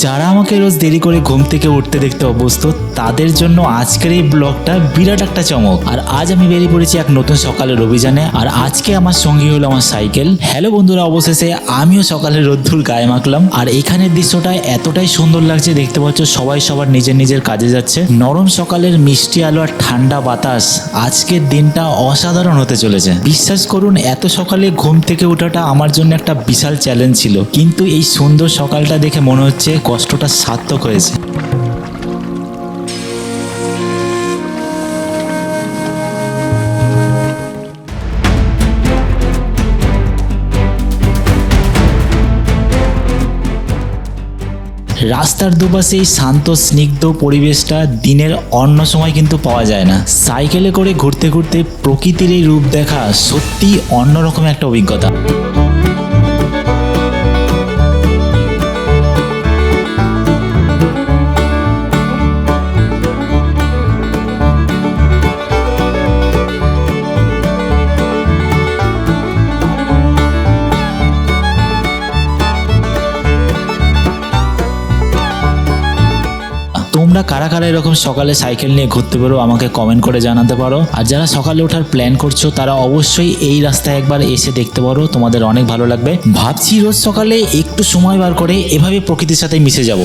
যারা আমাকে রোজ দেরি করে ঘুম থেকে উঠতে দেখতে অভ্যস্ত, তাদের জন্য আজকের এই ব্লগটা বিরাট একটা চমক। আর আজ আমি বেরিয়ে পড়েছি এক নতুন সকালের অভিযানে, আর আজকে আমার সঙ্গী হলো আমার সাইকেল। হ্যালো বন্ধুরা, অবশেষে আমিও সকালে রোদ্দুর গায়ে মাখলাম, আর এখানের দৃশ্যটা এতটাই সুন্দর লাগছে, দেখতে পাচ্ছ সবাই সবার নিজের নিজের কাজে যাচ্ছে। নরম সকালের মিষ্টি আলো আর ঠান্ডা বাতাস আজকের দিনটা অসাধারণ হতে চলেছে। বিশ্বাস করুন, এত সকালে ঘুম থেকে ওঠাটা আমার জন্য একটা বিশাল চ্যালেঞ্জ ছিল। কিন্তু এই সুন্দর সকালটা দেখে মনে হচ্ছে কষ্টটা সার্থক হয়েছে। রাস্তার দুপাশে এই শান্ত, স্নিগ্ধ পরিবেশটা দিনের অন্য সময় কিন্তু পাওয়া যায় না। সাইকেলে করে ঘুরতে ঘুরতে প্রকৃতির এই রূপ দেখা সত্যি অন্যরকম একটা অভিজ্ঞতা। তোমরা কারা কারা এরকম সকালে সাইকেল নিয়ে ঘুরতে পারো আমাকে কমেন্ট করে জানাতে পারো। আর যারা সকালে ওঠার প্ল্যান করছ, তারা অবশ্যই এই রাস্তায় একবার এসে দেখতে পারো, তোমাদের অনেক ভালো লাগবে। ভাবছি রোজ সকালে একটু সময় বার করে এভাবে প্রকৃতির সাথে মিশে যাব।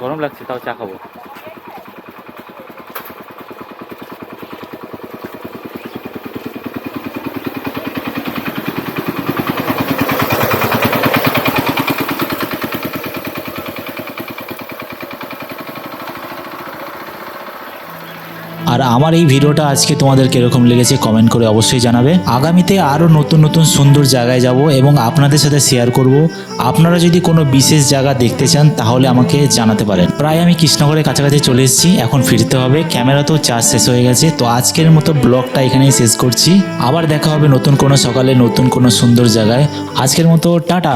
গরম লাগছে তাও চা খাব। আর আমার এই ভিডিওটা আজকে তোমাদের কীরকম লেগেছে কমেন্ট করে অবশ্যই জানাবে। আগামীতে আরও নতুন নতুন সুন্দর জায়গায় যাব এবং আপনাদের সাথে শেয়ার করব। আপনারা যদি কোনো বিশেষ জায়গা দেখতে চান, তাহলে আমাকে জানাতে পারেন। প্রায় আমি কৃষ্ণগড়ের কাছাকাছি চলে এসেছি, এখন ফিরতে হবে। ক্যামেরা তো চার্জ শেষ হয়ে গেছে, তো আজকের মতো ব্লগটা এখানেই শেষ করছি। আবার দেখা হবে নতুন কোনো সকালে নতুন কোনো সুন্দর জায়গায়। আজকের মতো টাটা!